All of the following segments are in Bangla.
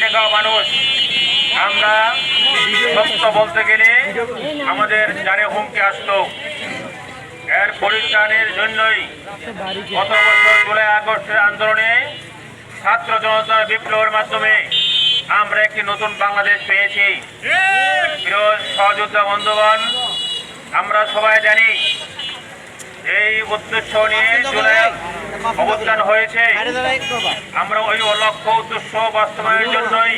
খেটে মানুষ। আমরা সত্য বলতে গেলে আমাদের জানে হুমকি আসতো, এর পরিত্রাণের জন্যই গত বছর জুলাই আগস্টের আন্দোলনে ছাত্র জনতার বিপ্লবের মাধ্যমে আমরা একটি নতুন বাংলাদেশ পেয়েছি। সহযোদ্ধা বন্ধুগণ, আমরা সবাই জানি এই উদ্দেশ্য নিয়ে জুলাই অবস্থান হয়েছে। আমরা ওই লক্ষ্য উদ্দেশ্য বাস্তবায়নের জন্যই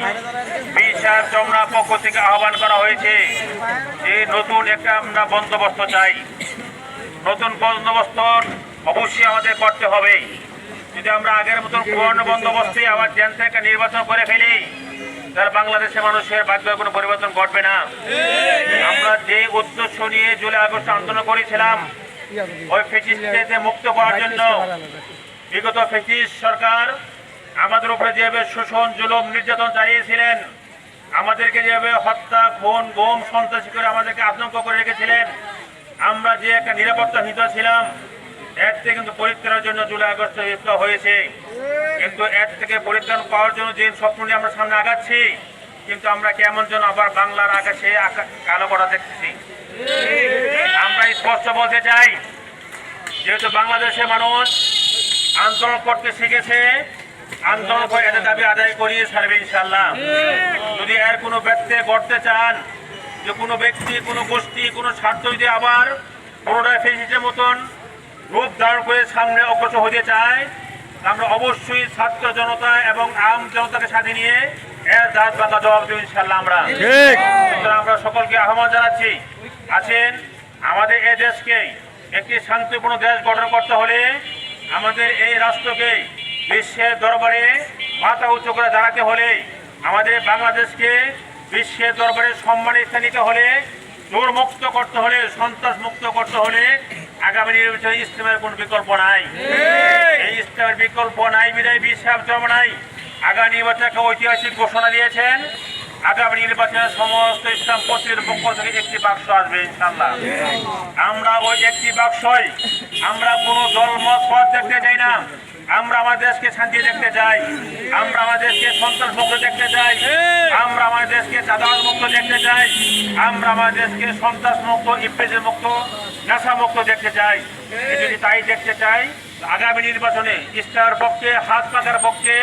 বিশাল চমড়া পক্ষ থেকে আহ্বান করা হয়েছে যে নতুন একটা আমরা বন্দোবস্ত চাই। নতুন বন্দোবস্ত অবশ্যই আমাদের করতে হবে। যদি আমরা আগের মতন পুরনো বন্দোবস্তে আবার জেন থেকে নির্বাচন করে ফেলি তাহলে বাংলাদেশের মানুষের ভাগ্যের কোনো পরিবর্তন ঘটবে না। আমরা যে উদ্দেশ্য নিয়ে জুলাই আগস্ট আন্দোলন করেছিলাম ওই ফেসিস্টকে মুক্ত করার জন্য বিগত ফেসিস্ট সরকার আমাদের উপরে যেভাবে শোষণ জুলুম নির্যাতন চালিয়েছিলেন আমাদেরকে যেভাবে হত্যা খুন গোম সন্ত্রাসী করে আমাদেরকে আতঙ্ক করে রেখেছিলেন আমরা যে একটা নিরাপত্তা নিরাপত্তাহীনতা ছিলাম এর থেকে কিন্তু পরিত্রাণের জন্য জুলাই আগস্ট বিপ্লব হয়েছে। কিন্তু এর থেকে পরিত্রাণ পাওয়ার জন্য যে স্বপ্ন নিয়ে আমরা সামনে আগাচ্ছি কিন্তু আমরা কেমন যেন আবার বাংলার আকাশে আকা- কালো করা দেখতেছি। স্পষ্ট বলতে চাই যেহেতু বাংলাদেশের মানুষ আন্দোলন করতে শিখেছে আন্দোলন করে এদের দাবি আদায় করিয়ে ছাড়বে ইনশাল্লাহ যদি এর কোনো ব্যক্তি করতে চান যে কোনো ব্যক্তি কোনো গোষ্ঠী কোনো স্বার্থ যদি আবার পুরোটাই ফেসিসের মতন রূপ ধারণ করে সামনে অগ্রসর হতে চায় আমরা অবশ্যই ছাত্র জনতা এবং আম জনতাকে সাথে নিয়ে এর দাঁত বাঁকা জবাব দেব ইনশাল্লাহ আমরা। আমরা সকলকে আহ্বান জানাচ্ছি আছেন আমাদের এই দেশকে একটি শান্তিপূর্ণ দেশ গঠন করতে হলে আমাদের এই রাষ্ট্রকে বিশ্বের দরবারে মাথা উঁচু করে দাঁড়াতে হলে আমাদের বাংলাদেশকে বিশ্বের দরবারে সম্মানের স্থান নিতে হলে জোর মুক্ত করতে হলে সন্ত্রাস মুক্ত করতে হলে আগামী নির্বাচনে ইসলামের কোনো বিকল্প নাই। এই ইসলামের বিকল্প নাই বিদায় বিশ্বাস জন্ম নাই। আগামী নির্বাচনকে ঐতিহাসিক ঘোষণা দিয়েছেন। আগামী নির্বাচনে সমস্ত ইসলাম পত্রিকের পক্ষ থেকে একটি বাক্স আসবে ইনশাল্লাহ আমরা ওই একটি বাক্সই, আমরা কোনো দলমত পথ দেখতে চাই না। আমরা আমার দেশকে শান্তি দেখতে চাই আমরা আমার দেশকে সন্ত্রাস মুক্ত দেখতে চাই আমরা আমার দেশকে চাঁদাবাদ মুক্ত দেখতে চাই আমরা আমার দেশকে সন্ত্রাস মুক্ত ইপিজে মুক্ত নেশা মুক্ত দেখতে চাই যদি তাই দেখতে চাই আগামী নির্বাচনে ইস্টার পক্ষে হাত পাকার পক্ষে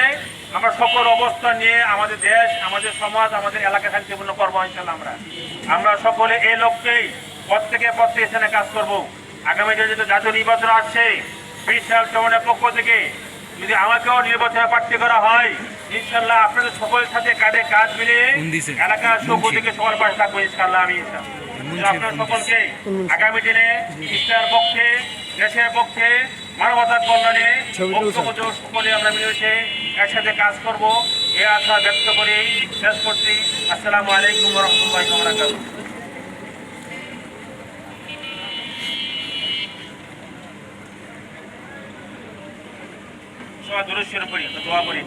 আমরা সকল অবস্থান নিয়ে আমাদের দেশ আমাদের সমাজ আমাদের এলাকা শান্তিপূর্ণ করব ইনশাল্লাহ আমরা। আমরা সকলে এই লক্ষ্যেই প্রত্যেকে প্রত্যেক স্থানে কাজ করব। আগামী যেহেতু জাতীয় নির্বাচন আসছে বিশাল চমনের পক্ষ থেকে যদি আমাকেও নির্বাচনে প্রার্থী করা হয় ইনশাল্লাহ আপনাদের সকলের সাথে কাঁধে কাজ মিলে এলাকার সভ্য থেকে সবার পাশে থাকব ইনশাল্লাহ আমি ইনশাল্লাহ। আপনার সকলকে আগামী দিনে ইস্টার পক্ষে দেশের পক্ষে মানবতার কল্যাণে ঐক্যবদ্ধ সকলে আমরা মিলেছে একসাথে কাজ করব এ আশা ব্যক্ত করে শেষ করছি আসসালামু আলাইকুম রহমতুল্লাহ বরাকাতুহু সবাই দুরস্বের করি দোয়া করি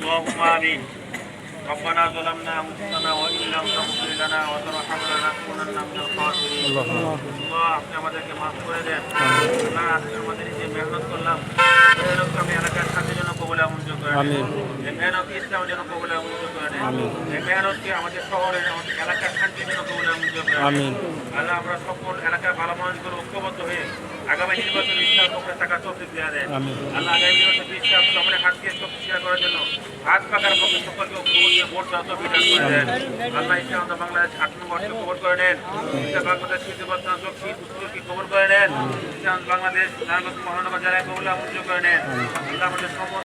اللهم آمين ربنا ظلمنا أنفسنا وإن لم تغفر لنا وترحمنا لنكونن من الخاسرين আল্লাহ আপনি আমাদেরকে মাফ করে দেন আল্লাহ আজকে আমাদের এই যে মেহনত করলাম মেহনত আমি এলাকার সাথে যেন কবুলা মঞ্জুর করে নেন এই মেহনত ইসলাম যেন কবুলা মঞ্জুর করে নেন এই মেহনতকে আমাদের শহরের আমাদের এলাকার শান্তি যেন কবুলা মঞ্জুর করে নেন আল্লাহ আমরা সকল এলাকার ভালো মানুষগুলো ঐক্যবদ্ধ হয়ে আগামী নির্বাচন ইসলাম পক্ষে থাকা চৌকি দেওয়া দেন। আল্লাহ আগামী নির্বাচন ইসলাম আমাদের হাতকে শক্তি শেয়ার করার জন্য হাত পাকার পক্ষে সকলকে ঐক্যবদ্ধ ভোট দেওয়া তো বিধান করে দেন। আল্লাহ ইসলাম বাংলাদেশ আট নম্বর কবর করে নেন। ইসলাম বাংলাদেশ শীতবস্থান দক্ষিণ উত্তরকে কবর করে নেন। ইসলাম বাংলাদেশ নারায়ণগঞ্জ মহানগর জেলায় কবুলা মঞ্জুর করে নেন। আল্লাহ আমাদের